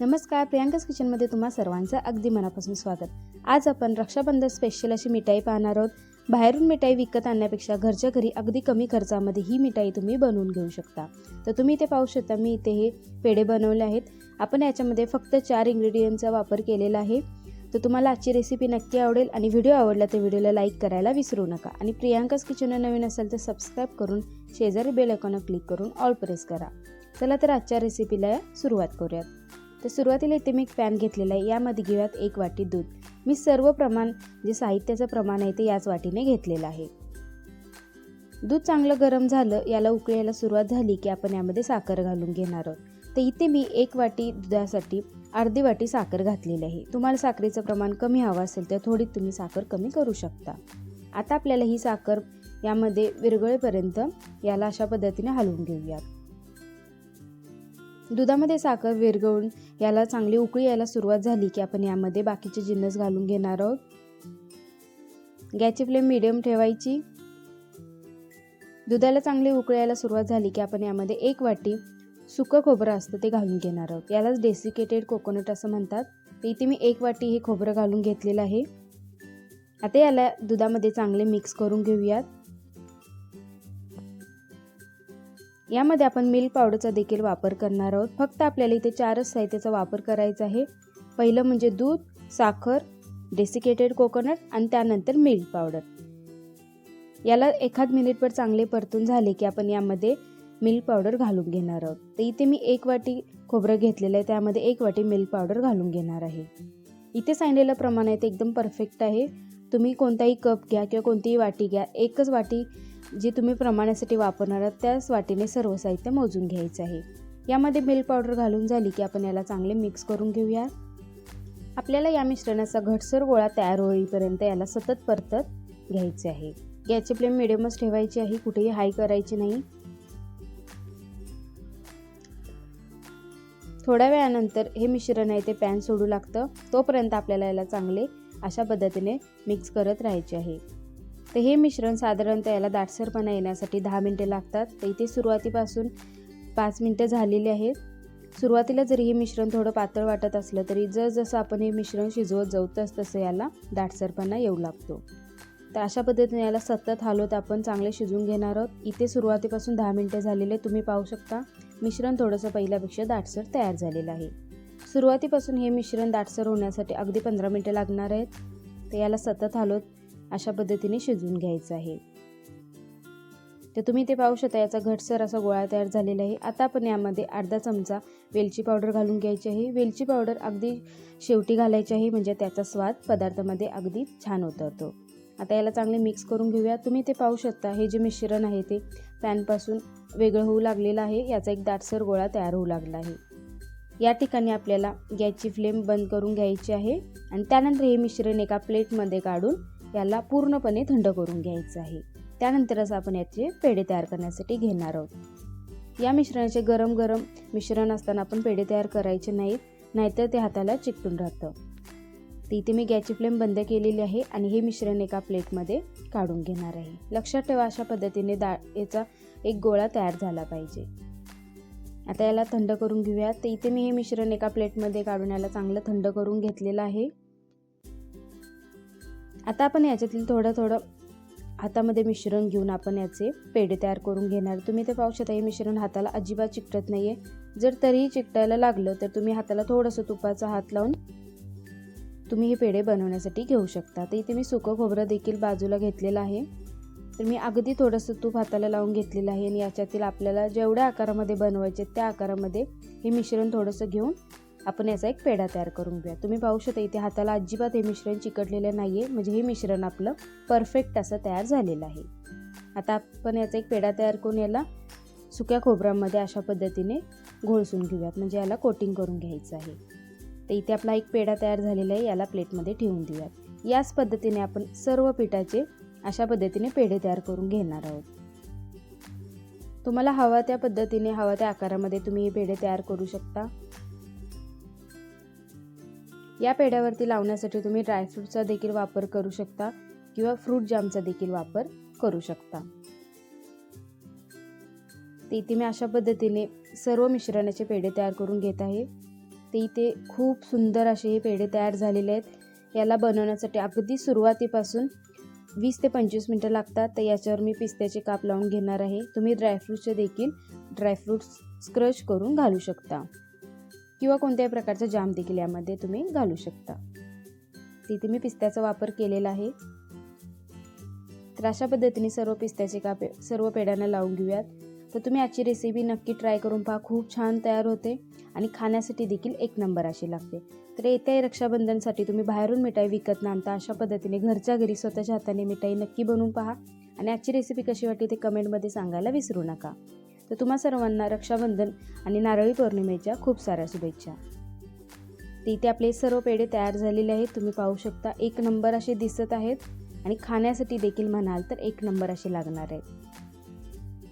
नमस्कार प्रियांकाच किचनमध्ये तुम्हा सर्वांचं अगदी मनापासून स्वागत. आज आपण रक्षाबंधन स्पेशल अशी मिठाई पाहणार आहोत. बाहेरून मिठाई विकत आणण्यापेक्षा घरच्या घरी अगदी कमी खर्चामध्ये ही मिठाई तुम्ही बनवून घेऊ शकता. तर तुम्ही इथे पाहू शकता मी इथे हे पेढे बनवले आहेत. आपण याच्यामध्ये फक्त चार इंग्रेडियंटचा वापर केलेला आहे. तर तुम्हाला आजची रेसिपी नक्की आवडेल आणि व्हिडिओ आवडला तर व्हिडिओला लाईक करायला विसरू नका. आणि प्रियांकाच किचनला नवीन असेल तर सबस्क्राईब करून शेजारी बेल आयकॉनवर क्लिक करून ऑल प्रेस करा. चला तर आजच्या रेसिपीला सुरुवात करूयात. तर सुरुवातीला इथे मी एक पॅन घेतलेला आहे. यामध्ये घेऊयात एक वाटी दूध. मी सर्व प्रमाण जे साहित्याचं प्रमाण आहे ते याच वाटीने घेतलेलं आहे. दूध चांगलं गरम झालं याला उकळायला यायला सुरुवात झाली की आपण यामध्ये साखर घालून घेणार आहोत. तर इथे मी एक वाटी दुधासाठी अर्धी वाटी साखर घातलेली आहे. तुम्हाला साखरेचं प्रमाण कमी हवं असेल तर थोडी तुम्ही साखर कमी करू शकता. आता आपल्याला ही साखर यामध्ये विरघळेपर्यंत याला अशा पद्धतीने हलवून घेऊयात. दुधामध्ये साखर विरघळून याला चांगली उकळी यायला सुरुवात झाली की आपण यामध्ये बाकीचे जिन्नस घालून घेणार आहोत. गॅसची फ्लेम मिडियम ठेवायची. दुधाला चांगली उकळी यायला सुरुवात झाली की आपण यामध्ये एक वाटी सुकं खोबरं असतं ते घालून घेणार आहोत. यालाच डेसिकेटेड कोकोनट असं म्हणतात. तर इथे मी एक वाटी हे खोबरं घालून घेतलेलं आहे. आता याला दुधामध्ये चांगले मिक्स करून घेऊयात. यामध्ये आपण मिल्क पावडरचा देखील वापर करणार आहोत. फक्त आपल्याला इथे चारच साहित्याचा वापर करायचा आहे. पहिलं म्हणजे दूध साखर डेसिकेटेड कोकोनट आणि त्यानंतर मिल्क पावडर. याला एखाद मिनिटभर चांगले परतून झाले की आपण यामध्ये मिल्क पावडर घालून घेणार आहोत. तर इथे मी एक वाटी खोबरं घेतलेलं आहे. त्यामध्ये एक वाटी मिल्क पावडर घालून घेणार आहे. इथे सांगलेलं प्रमाण आहे ते एकदम परफेक्ट आहे. तुम्ही कोणताही कप घ्या किंवा कोणतीही वाटी घ्या. एकच वाटी जे तुम्ही प्रमाणासाठी वापरणार आहात त्याच वाटीने सर्व साहित्य मोजून घ्यायचं आहे. यामध्ये मिल्क पावडर घालून झाली की आपण याला चांगले मिक्स करून घेऊया. आपल्याला या मिश्रणाचा घटसर गोळा तयार होईपर्यंत याला सतत परतत घ्यायचे आहे. गॅसची फ्लेम मिडियमच ठेवायची आहे कुठेही हाय करायची नाही. थोड्या वेळानंतर हे मिश्रण आहे ते पॅन सोडू लागतं. तोपर्यंत आपल्याला याला चांगले अशा पद्धतीने मिक्स करत राहायचे आहे. तर हे मिश्रण साधारणतः याला दाटसरपणा येण्यासाठी दहा मिनटे लागतात. तर इथे सुरुवातीपासून पाच मिनटं झालेली आहेत. सुरुवातीला जरी हे मिश्रण थोडं पातळ वाटत असलं तरी जसं आपण हे मिश्रण शिजवत जाऊ तस तसं याला दाटसरपणा येऊ लागतो. तर अशा पद्धतीने याला सतत हलवत आपण चांगले शिजवून घेणार आहोत. इथे सुरुवातीपासून दहा मिनटे झालेले तुम्ही पाहू शकता. मिश्रण थोडंसं पहिल्यापेक्षा दाटसर तयार झालेलं आहे. सुरुवातीपासून हे मिश्रण दाटसर होण्यासाठी अगदी पंधरा मिनटं लागणार आहेत. तर याला सतत हलवत अशा पद्धतीने शिजवून घ्यायचं आहे. तर तुम्ही ते पाहू शकता याचा घटसर असा गोळा तयार झालेला आहे. आता आपण यामध्ये अर्धा चमचा वेलची पावडर घालून घ्यायची आहे. वेलची पावडर अगदी शेवटी घालायची आहे म्हणजे त्याचा स्वाद पदार्थामध्ये अगदी छान उतरतो. आता याला चांगले मिक्स करून घेऊया. तुम्ही ते पाहू शकता हे जे मिश्रण आहे ते पॅनपासून वेगळं होऊ लागलेलं आहे. याचा एक दाटसर गोळा तयार होऊ लागला आहे. या ठिकाणी आपल्याला गॅसची फ्लेम बंद करून घ्यायची आहे. आणि त्यानंतर हे मिश्रण एका प्लेटमध्ये काढून याला पूर्णपणे थंड करून घ्यायचं आहे. त्यानंतरच आपण याचे पेढे तयार करण्यासाठी घेणार आहोत. या मिश्रणाचे गरम गरम मिश्रण असताना आपण पेढे तयार करायचे नाहीत नाहीतर ते हाताला चिकटून राहतं. तर इथे मी गॅसची फ्लेम बंद केलेली आहे आणि हे मिश्रण एका प्लेटमध्ये काढून घेणार आहे. लक्षात ठेवा अशा पद्धतीने दा याचा एक गोळा तयार झाला पाहिजे. आता याला थंड करून घेऊया. तर इथे मी हे मिश्रण एका प्लेटमध्ये काढून याला चांगलं थंड करून घेतलेलं आहे. आता आपण याच्यातील थोडं थोडं हातामध्ये मिश्रण घेऊन आपण याचे पेढे तयार करून घेणार. तुम्ही ते पाहू शकता हे मिश्रण हाताला अजिबात चिकटत नाही आहे जर तरीही चिकटायला लागलं तर तुम्ही हाताला थोडंसं तुपाचा हात लावून तुम्ही हे पेढे बनवण्यासाठी घेऊ शकता. तर इथे मी सुकं खोबरं देखील बाजूला घेतलेलं आहे. तर मी अगदी थोडंसं तूप हाताला लावून घेतलेलं आहे आणि याच्यातील आपल्याला जेवढ्या आकारामध्ये बनवायचे त्या आकारामध्ये हे मिश्रण थोडंसं घेऊन आपण याचा एक पेढा तयार करून घेऊया. तुम्ही पाहू शकता इथे हाताला अजिबात हे मिश्रण चिकटलेलं नाही आहे म्हणजे हे मिश्रण आपलं परफेक्ट असं तयार झालेलं आहे. आता आपण याचा एक पेढा तयार करून याला सुक्या खोबऱ्यामध्ये अशा पद्धतीने घोळसून घेऊयात. म्हणजे याला कोटिंग करून घ्यायचं आहे. तर इथे आपला एक पेढा तयार झालेला आहे. याला प्लेटमध्ये ठेवून देऊयात. याच पद्धतीने आपण सर्व पिठाचे अशा पद्धतीने पेढे तयार करून घेणार आहोत. तुम्हाला हवा त्या पद्धतीने हवा त्या आकारामध्ये तुम्ही हे पेढे तयार करू शकता. या पेढ्यावरती लावण्यासाठी तुम्ही ड्रायफ्रूटचा देखील वापर करू शकता किंवा फ्रूट जामचा देखील वापर करू शकता. ते इथे मी अशा पद्धतीने सर्व मिश्रणाचे पेढे तयार करून घेत आहे. ते इथे खूप सुंदर असे हे पेढे तयार झालेले आहेत. याला बनवण्यासाठी अगदी सुरुवातीपासून वीस ते पंचवीस मिनटं लागतात. तर याच्यावर मी पिस्त्याचे काप लावून घेणार आहे. तुम्ही ड्रायफ्रूटचे देखील ड्रायफ्रूट्स स्क्रश करून घालू शकता. किंवा कोणत्याही प्रकारचा जाम देखील यामध्ये तुम्ही घालू शकता. तिथे मी पिस्त्याचा वापर केलेला आहे. तर अशा पद्धतीने सर्व पिस्त्याचे कापे सर्व पेड्यांना लावून घेऊयात. तर तुम्ही आजची रेसिपी नक्की ट्राय करून पहा. खूप छान तयार होते. आणि खाण्यासाठी देखील एक नंबर अशी लागते. तर येत्याही रक्षाबंधनसाठी तुम्ही बाहेरून मिठाई विकत नांदता अशा पद्धतीने घरच्या घरी स्वतःच्या हाताने मिठाई नक्की बनवून पहा. आणि आजची रेसिपी कशी वाटली ते कमेंटमध्ये सांगायला विसरू नका. तर तुम्हा सर्वांना रक्षाबंधन आणि नारळी पौर्णिमेच्या खूप साऱ्या शुभेच्छा. तर इथे आपले सर्व पेढे तयार झालेले आहेत. तुम्ही पाहू शकता एक नंबर असे दिसत आहेत आणि खाण्यासाठी देखील म्हणाल तर एक नंबर असे लागणार आहेत.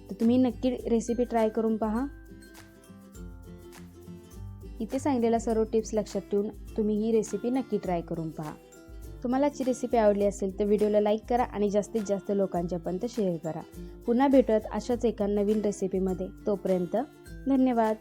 तर तुम्ही नक्की रेसिपी ट्राय करून पहा. इथे सांगितलेल्या सर्व टिप्स लक्षात ठेवून तुम्ही ही रेसिपी नक्की ट्राय करून पहा. तुम्हाला आजची रेसिपी आवडली असेल तर व्हिडिओला लाईक करा आणि जास्तीत जास्त लोकांच्यापर्यंत शेअर करा. पुन्हा भेटत अशाच एका नवीन रेसिपीमध्ये तोपर्यंत धन्यवाद.